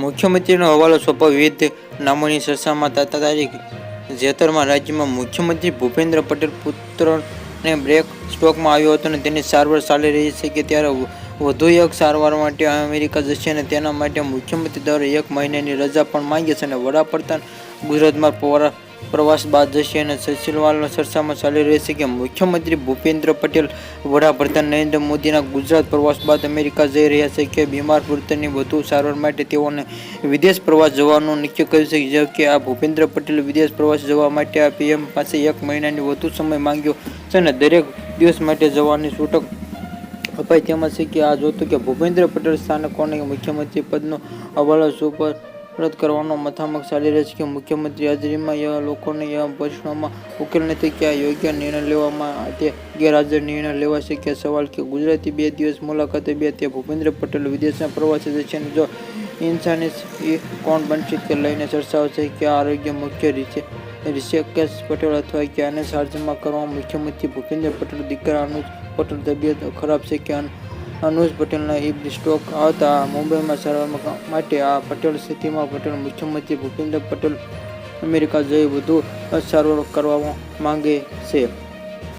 મુખ્યમંત્રીનો હવાલો સોંપવા વિવિધ નામોની ચર્ચામાં થતા તારીખ. જેતરમાં રાજ્યમાં મુખ્યમંત્રી ભૂપેન્દ્ર પટેલ પુત્રને બ્રેક સ્ટોકમાં આવ્યો હતો અને તેની સારવાર ચાલી રહી છે કે ત્યારે વધુ એક સારવાર માટે અમેરિકા જશે અને તેના માટે મુખ્યમંત્રી દ્વારા એક મહિનાની રજા પણ માંગી છે અને વડાપ્રધાન ગુજરાતમાં પરા- પ્રવાસ બાદ જશે અને સચિવાલય ચર્ચામાં ચાલી રહી છે કે મુખ્યમંત્રી ભૂપેન્દ્ર પટેલ, વડાપ્રધાન નરેન્દ્ર મોદીના ગુજરાત પ્રવાસ બાદ અમેરિકા જઈ રહ્યા છે કે બીમાર પુત્રની વધુ સારવાર માટે તેઓને વિદેશ પ્રવાસ જવાનું નક્કી કર્યું છે જેમકે આ ભૂપેન્દ્ર પટેલ વિદેશ પ્રવાસ જવા માટે આ પીએમ પાસે એક મહિનાની વધુ સમય માંગ્યો છે અને દરેક દિવસ માટે જવાની છૂટક અપાય તેમાં છે કે આ જોતું કે ભૂપેન્દ્ર પટેલ સ્થાનકોને મુખ્યમંત્રી પદનો હવાલો સુપરત કરવાનો મથામક ચાલી રહ્યો છે કે મુખ્યમંત્રી હાજરીમાં એવા લોકોને એવા પ્રશ્નોમાં ઉકેલ નથી કે આ યોગ્ય નિર્ણય લેવામાં તે ગેરહાજર નિર્ણય લેવાશે કે સવાલ કે ગુજરાતી બે દિવસ મુલાકાતે બે તે ભૂપેન્દ્ર પટેલ વિદેશના પ્રવાસે જશે અને જો ઇન્સાની કોણ બનશે તે લઈને ચર્ચાઓ છે કે આરોગ્ય મુખ્ય રીતે ઋષિકેશ પટેલ અથવા કે આને સાર્જમાં કરવા મુખ્યમંત્રી ભૂપેન્દ્ર પટેલ દીકરાનું પટેલ તબિયત ખરાબ છે કે અન- અનુજ પટેલના ઈબ સ્ટોક આવતા મુંબઈમાં સારવાર માટે આ પટેલ સ્થિતિમાં પટેલ મુખ્યમંત્રી ભૂપેન્દ્ર પટેલ, અમેરિકા જઈ વધુ સારવાર કરવા માંગે છે.